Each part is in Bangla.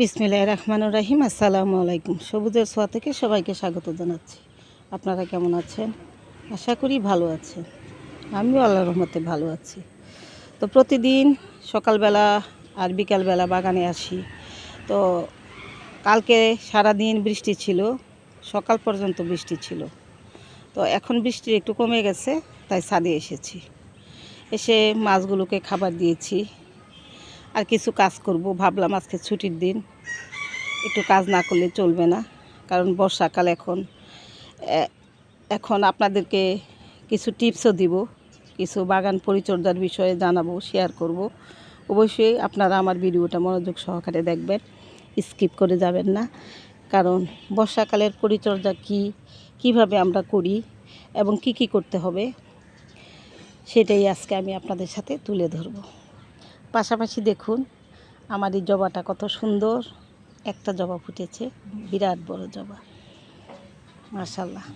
বিসমিল্লাহ রহমানুর রাহিম, আসসালামু আলাইকুম। সবুজের ছোঁয়া থেকে সবাইকে স্বাগত জানাচ্ছি। আপনারা কেমন আছেন? আশা করি ভালো আছেন। আমিও আল্লাহ রহমতে ভালো আছি। তো প্রতিদিন সকালবেলা আর বিকালবেলা বাগানে আসি। তো কালকে সারাদিন বৃষ্টি ছিল, সকাল পর্যন্ত বৃষ্টি ছিল। তো এখন বৃষ্টি একটু কমে গেছে, তাই ছাদে এসেছি। এসে মাছগুলোকে খাবার দিয়েছি। আর কিছু কাজ করব। ভাবলাম আজকে ছুটির দিন। একটু কাজ না করলে চলবে না, কারণ বর্ষাকাল এখন। এখন আপনাদেরকে কিছু টিপসও দিব, কিছু বাগান পরিচর্যার বিষয়ে জানাব শেয়ার করব। অবশ্যই আপনারা আমার ভিডিওটা মনোযোগ সহকারে দেখবেন স্কিপ করে যাবেন না। কারণ বর্ষাকালের পরিচর্যা কি, কীভাবে আমরা করি এবং কি কি করতে হবে, সেটাই আজকে আমি আপনাদের সাথে তুলে ধরবো। পাশাপাশি দেখুন, আমার এই জবাটা কত সুন্দর। একটা জবা ফুটেছে, বিরাট বড় জবা। মাশাল্লাহ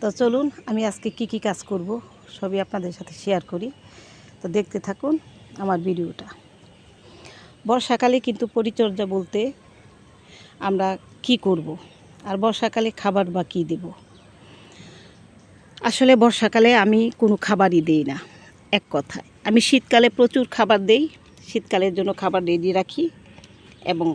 তো চলুন, আমি আজকে কি কি কাজ করব সবই আপনাদের সাথে শেয়ার করি। তো দেখতে থাকুন আমার ভিডিওটা। বর্ষাকালে কিন্তু পরিচর্যা বলতে আমরা কি করব, আর বর্ষাকালে খাবার বা কী দেব? আসলে বর্ষাকালে আমি কোনো খাবারই দিই না, এক কথায়। আমি শীতকালে প্রচুর খাবার দেই শীতকালের জন্য খাবার রেডি রাখি এবং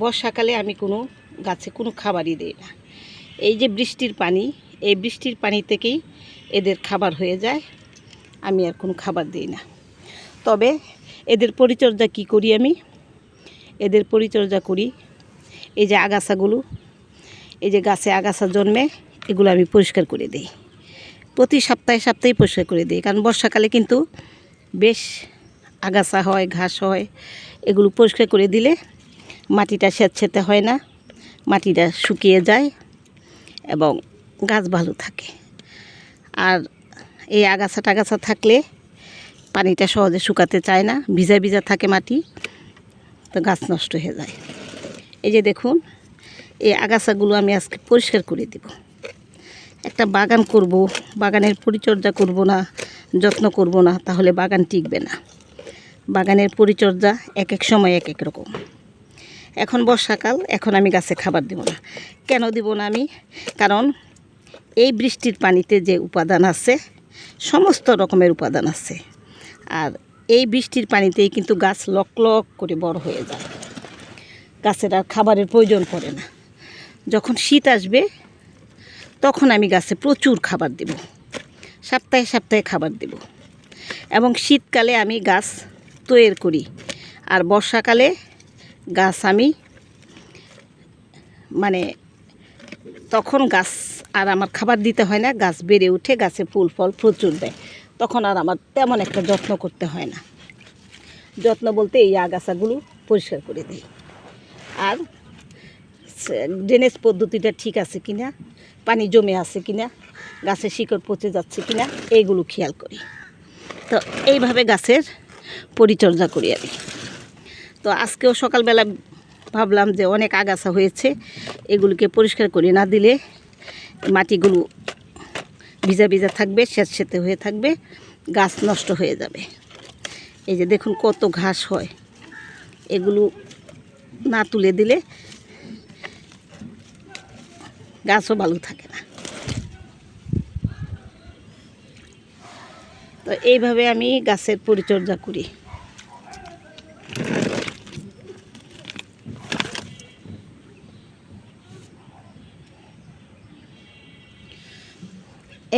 বর্ষাকালে আমি কোনো গাছে কোনো খাবারই দিই না। এই যে বৃষ্টির পানি, এই বৃষ্টির পানি থেকেই এদের খাবার হয়ে যায়। আমি আর কোনো খাবার দিই না। তবে এদের পরিচর্যা কি করি আমি? এদের পরিচর্যা করি এই যে আগাছাগুলো, এই যে গাছে আগাছা জন্মে এগুলো আমি পরিষ্কার করে দিই। প্রতি সপ্তাহে সপ্তাহে পরিষ্কার করে দিই, কারণ বর্ষাকালে কিন্তু বেশ আগাছা হয়, ঘাস হয়, এগুলো পরিষ্কার করে দিলে মাটিটা স্যাঁতস্যাঁতে হয় না, মাটিটা শুকিয়ে যায় এবং গাছ ভালো থাকে। আর এই আগাছা টাগাছা থাকলে পানিটা সহজে শুকাতে চায় না, ভিজা ভিজা থাকে মাটি, তো গাছ নষ্ট হয়ে যায়। এই যে দেখুন, এই আগাছাগুলো আমি আজকে পরিষ্কার করে দেব। একটা বাগান করব, বাগানের পরিচর্যা করব না, যত্ন করব না, তাহলে বাগান টিকবে না। বাগানের পরিচর্যা এক এক সময় এক এক রকম। এখন বর্ষাকাল, এখন আমি গাছে খাবার দেব না। কেন দেব না আমি? কারণ এই বৃষ্টির পানিতে যে উপাদান আছে, সমস্ত রকমের উপাদান আছে। আর এই বৃষ্টির পানিতেই কিন্তু গাছ লক লক করে বড় হয়ে যায়। গাছের আর খাবারের প্রয়োজন পড়ে না। যখন শীত আসবে, তখন আমি গাছে প্রচুর খাবার দেব। সপ্তাহে সপ্তাহে খাবার দেব। এবং শীতকালে আমি গাছ তৈরি করি। আর বর্ষাকালে গাছ আমি মানে তখন গাছ আর আমার খাবার দিতে হয় না, গাছ বেড়ে উঠে গাছে ফুল ফল প্রচুর দেয়। তখন আর আমার তেমন একটা যত্ন করতে হয় না। যত্ন বলতে এই আগাছাগুলো পরিষ্কার করে দিই। আর ড্রেনেজ পদ্ধতিটা ঠিক আছে কিনা, পানি জমে আছে কিনা, গাছের শিকড় পচে যাচ্ছে কিনা, এইগুলো খেয়াল করি। তো এইভাবে গাছের পরিচর্যা করি আমি তো আজকেও সকালবেলা ভাবলাম যে অনেক আগাছা হয়েছে, এগুলিকে পরিষ্কার করে না দিলে মাটিগুলো ভিজা ভিজা থাকবে স্যাঁতস্যাঁতে হয়ে থাকবে, গাছ নষ্ট হয়ে যাবে। এই যে দেখুন কত ঘাস হয়। এগুলো না তুলে দিলে গাছও ভালো থাকে না। তো এইভাবে আমি গাছের পরিচর্যা করি।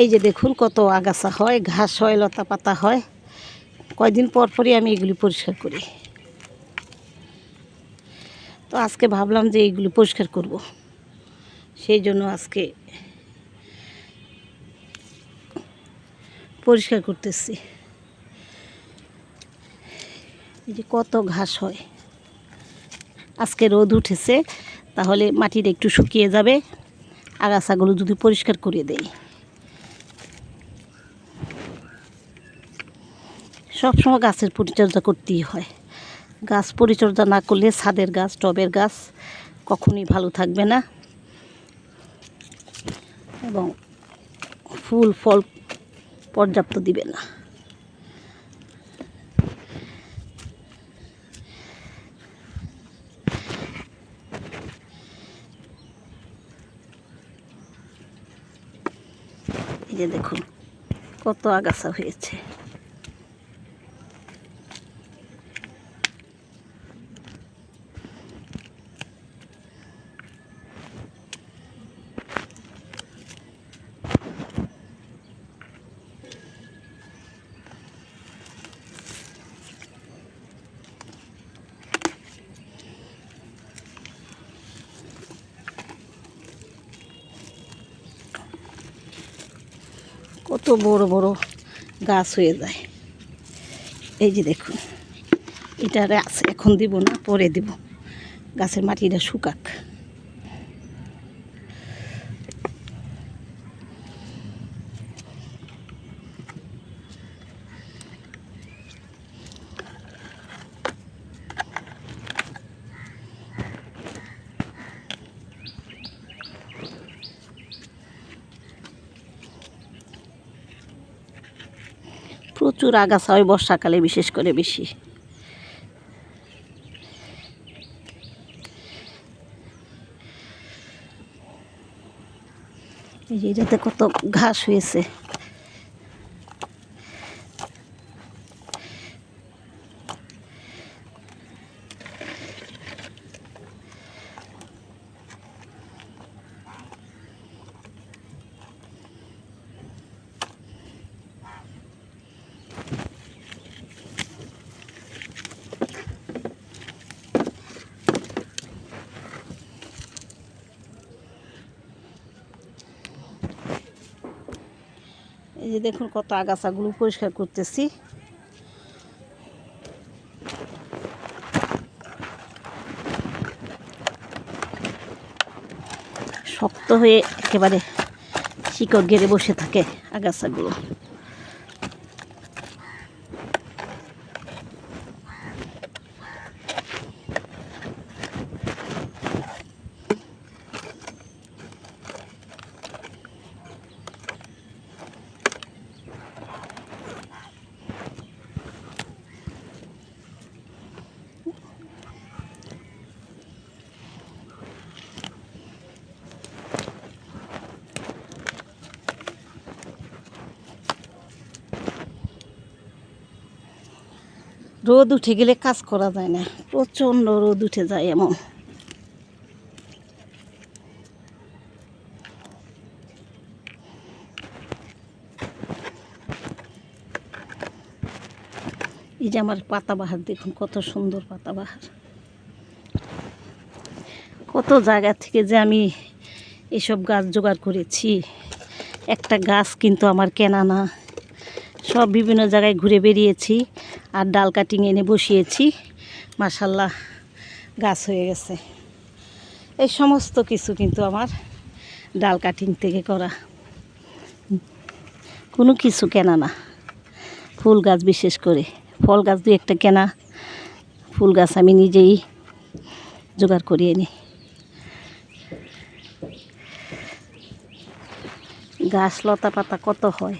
এই যে দেখুন কত আগাছা হয়, ঘাস হয় লতা পাতা হয়। কয়দিন পর পরই আমি এগুলি পরিষ্কার করি। তো আজকে ভাবলাম যে এইগুলি পরিষ্কার করব। সেই জন্য আজকে পরিষ্কার করতেছি। এই যে কত ঘাস হয়। আজকে রোদ উঠেছে, তাহলে মাটিটা একটু শুকিয়ে যাবে। আগাছাগুলো যদি পরিষ্কার করে দেই। সবসময় গাছের পরিচর্যা করতেই হয়। গাছ পরিচর্যা না করলে ছাদের গাছ, টবের গাছ কখনই ভালো থাকবে না। এবং ফুল, ফল পর্যাপ্ত দিবে না। এই যে দেখুন কত আগাছা হয়েছে। কত বড় বড় গাছ হয়ে যায়। এই যে দেখুন, এটা আছে, এখন দিব না, পরে দিব। গাছের মাটিটা শুকাক। প্রচুর আগাছা হয় বর্ষাকালে বিশেষ করে বেশি। এটাতে কত ঘাস হয়েছে। যে দেখুন কত আগাছাগুলো পরিষ্কার করতেছি। শক্ত হয়ে একেবারে শিকড় গেড়ে বসে থাকে আগাছাগুলো। রোদ উঠে গেলে কাজ করা যায় না, প্রচণ্ড রোদ উঠে যায় এমন। এই যে আমার পাতাবাহার, দেখুন কত সুন্দর পাতাবাহার। কত জায়গা থেকে যে আমি এসব গাছ জোগাড় করেছি। একটা গাছ কিন্তু আমার কেনা না। সব বিভিন্ন জায়গায় ঘুরে বেরিয়েছি আর ডাল কাটিং এনে বসিয়েছি। মাসাল্লাহ গাছ হয়ে গেছে। এই সমস্ত কিছু কিন্তু আমার ডাল কাটিং থেকে করা। কোনো কিছু কেনা না। ফুল গাছ বিশেষ করে। ফল গাছ দু একটা কেনা। ফুল গাছ আমি নিজেই জোগাড় করিয়ে নিই গাছ লতা পাতা কত হয়?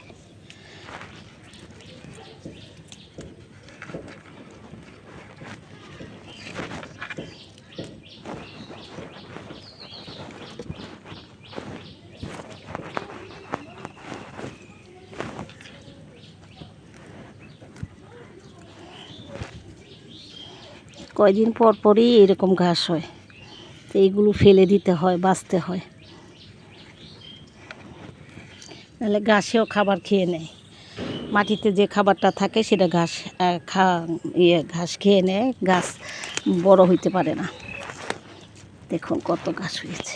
কয়দিন পর পরই এরকম ঘাস হয়। তো এইগুলো ফেলে দিতে হয়, বাঁচতে হয়। নাহলে ঘাসেও খাবার খেয়ে নেয়। মাটিতে যে খাবারটা থাকে সেটা ঘাস খা ইয়ে ঘাস খেয়ে নেয়। গাছ বড় হইতে পারে না। দেখুন কত ঘাস হয়েছে।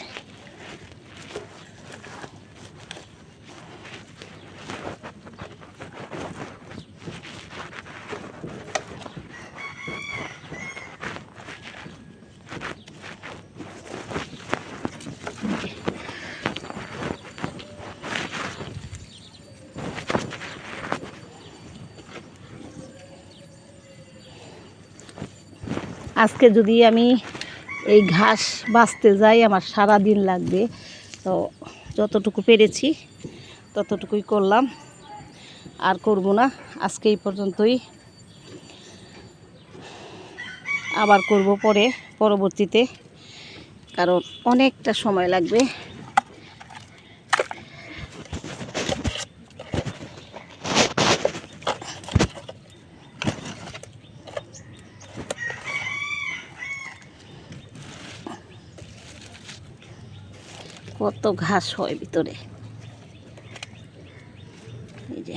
আজকে যদি আমি এই ঘাস বাঁচতে যাই, আমার সারা দিন লাগবে। তো যতটুকু পেরেছি, ততটুকুই করলাম। আর করব না, আজকে এই পর্যন্তই। আবার করব পরে, পরবর্তীতে। কারণ অনেকটা সময় লাগবে। কত ঘাস হয় ভিতরে এই যে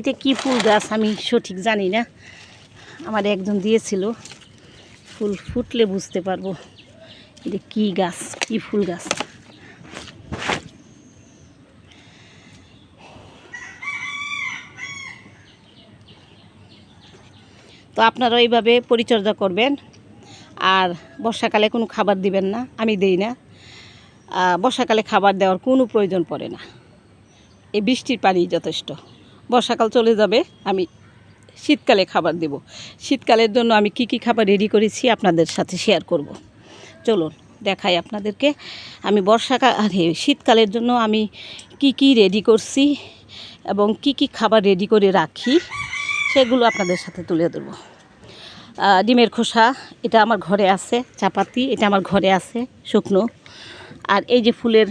এটা কি ফুল গাছ আমি সঠিক জানি না। আমার একজন দিয়েছিল। ফুল ফুটলে বুঝতে পারব এটা কি গাছ, কি ফুল গাছ। তো আপনারা এইভাবে পরিচর্যা করবেন। আর বর্ষাকালে কোনো খাবার দিবেন না, আমি দেই না। বর্ষাকালে খাবার দেওয়ার কোনো প্রয়োজন পড়ে না। এই বৃষ্টির পানি যথেষ্ট। বর্ষাকাল চলে যাবে আমি শীতকালে খাবার দেব। শীতকালের জন্য আমি কি কি খাবার রেডি করেছি আপনাদের সাথে শেয়ার করব। চলুন দেখাই আপনাদেরকে। আমি বর্ষাকাল শীতকালের জন্য আমি কি কি রেডি করছি এবং কি কি খাবার রেডি করে রাখি সেগুলো আপনাদের সাথে তুলে আহ, ডিমের খোসা এটা আমার ঘরে আছে চাপাতি এটা আমার ঘরে আছে শুকনো। আর এই যে ফুলের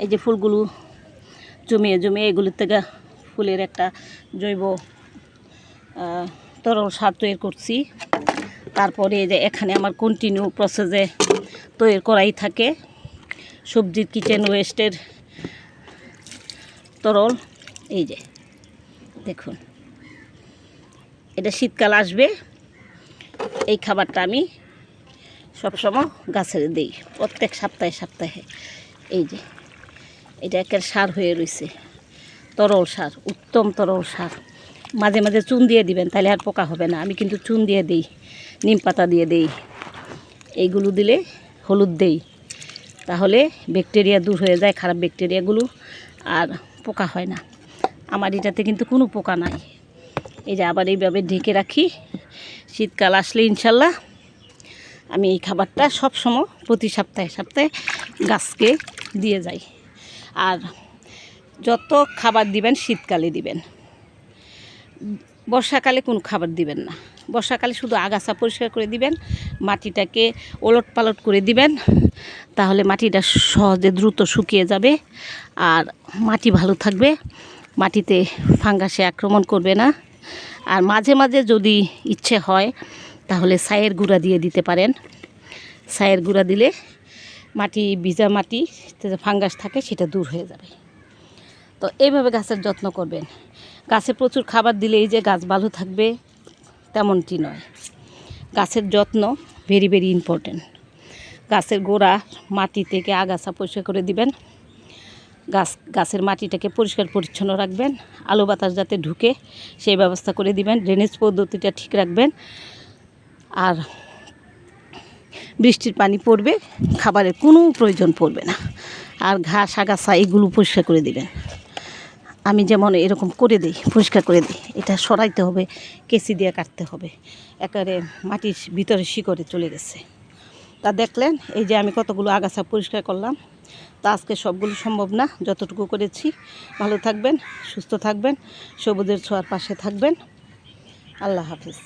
এই যে ফুলগুলো জমিয়ে জমিয়ে এগুলোর থেকে ফুলের একটা জৈব তরল সার তৈরি করছি। তারপরে যে এখানে আমার কন্টিনিউ প্রসেসে তৈরি করাই থাকে। সবজির কিচেন ওয়েস্টের তরল। এই যে, দেখুন। এটা শীতকাল আসবে। এই খাবারটা আমি সবসময় গাছের দিই, প্রত্যেক সপ্তাহে সপ্তাহে। এই যে, এটা একের সার হয়ে রয়েছে তরল সার, উত্তম তরল সার। মাঝে মাঝে চুন দিয়ে দিবেন, তাহলে আর পোকা হবে না। আমি কিন্তু চুন দিয়ে দিই, নিম পাতা দিয়ে দিই। এইগুলো দিলে হলুদ দেই। তাহলে ব্যাকটেরিয়া দূর হয়ে যায়, খারাপ ব্যাকটেরিয়াগুলো, আর পোকা হয় না। আমার এটাতে কিন্তু কোনো পোকা নাই। এই যে আবার এইভাবে ঢেকে রাখি। শীতকাল আসলে ইনশাল্লাহ আমি এই খাবারটা সবসময় প্রতি সপ্তাহে সপ্তাহে গাছকে দিয়ে যাই। আর যত খাবার দিবেন, শীতকালে দিবেন। বর্ষাকালে কোনো খাবার দিবেন না। বর্ষাকালে শুধু আগাছা পরিষ্কার করে দিবেন, মাটিটাকে ওলট পালট করে দিবেন, তাহলে মাটিটা সহজে দ্রুত শুকিয়ে যাবে আর মাটি ভালো থাকবে। মাটিতে ফাঙ্গাসে আক্রমণ করবে না। আর মাঝে মাঝে যদি ইচ্ছে হয়, তাহলে ছায়ের গুঁড়া দিয়ে দিতে পারেন। সায়ের গুঁড়া দিলে মাটি, ভিজা মাটি ফাঙ্গাস থাকে, সেটা দূর হয়ে যাবে। তো এইভাবে গাছের যত্ন করবেন। গাছে প্রচুর খাবার দিলেই যে গাছ ভালো থাকবে, তেমনটি নয়। গাছের যত্ন ভেরি ভেরি ইম্পর্টেন্ট গাছের গোড়া মাটি থেকে আগাছা পরিষ্কার করে দিবেন। গাছ, গাছের মাটিটাকে পরিষ্কার পরিচ্ছন্ন রাখবেন। আলো বাতাস যাতে ঢুকে, সেই ব্যবস্থা করে দিবেন। ড্রেনেজ পদ্ধতিটা ঠিক রাখবেন। আর বৃষ্টির পানি পড়বে, খাবারের কোনো প্রয়োজন পড়বে না। আর ঘাস, আগাছা, এগুলো পরিষ্কার করে দিবেন। আমি যেমন এরকম করে দিই, পরিষ্কার করে দিই, এটা সরাইতে হবে কেসি দিয়ে কাটতে হবে। একেবারে মাটির ভিতরে শিকড়ে চলে গেছে। তা দেখলেন, এই যে আমি কতগুলো আগাছা পরিষ্কার করলাম। তা আজকে সবগুলো সম্ভব না, যতটুকু করেছি। ভালো থাকবেন, সুস্থ থাকবেন, সবুজের ছোঁয়ার পাশে থাকবেন। আল্লাহ হাফিজ।